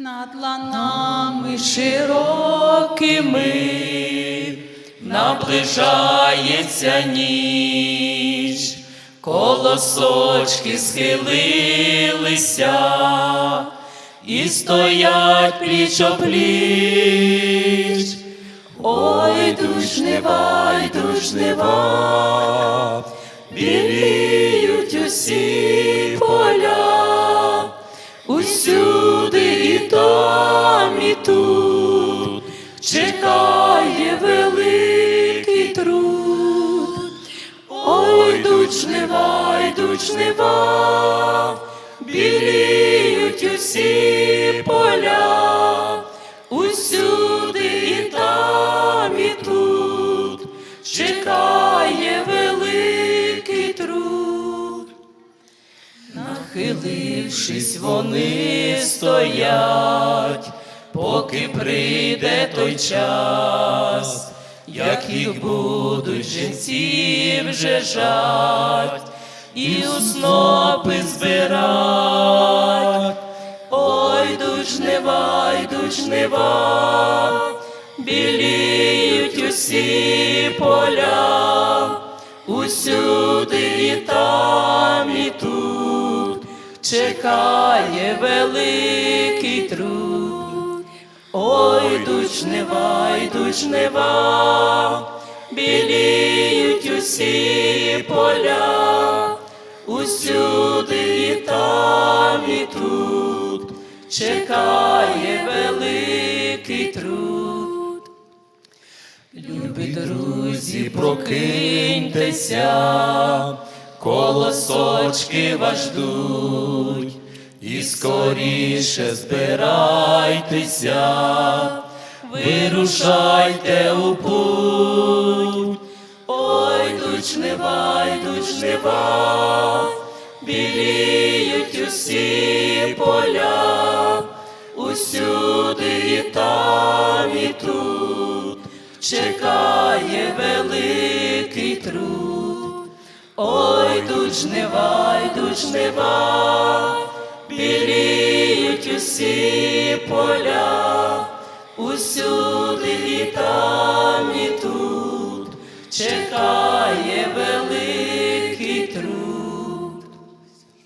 над ланами широкими наближається ніч, колосочки схилилися і стоять пліч пліч. Ой, дужнива, й дужнива, біліють йдуть жнива, біліють усі поля, усюди і там, і тут чекає великий труд. Нахилившись, вони стоять, поки прийде той час, як їх будуть жінці вже жать, і у снопи збирать. Ой, йдуть жнива, йдуть біліють усі поля, усюди і там, і тут чекає великий труд. Ой, йдуть жнива, йдуть біліють усі поля, усюди і там, і тут чекає великий труд. Любі друзі, прокиньтеся, колосочки вас ждуть, і скоріше збирайтеся, вирушайте у путь. Йдуть жнива, йдуть жнива, біліють усі поля, усюди і там, і тут чекає великий труд. Ой, йдуть жнива, йдуть жнива, біліють усі поля, усюди чекає великий труд.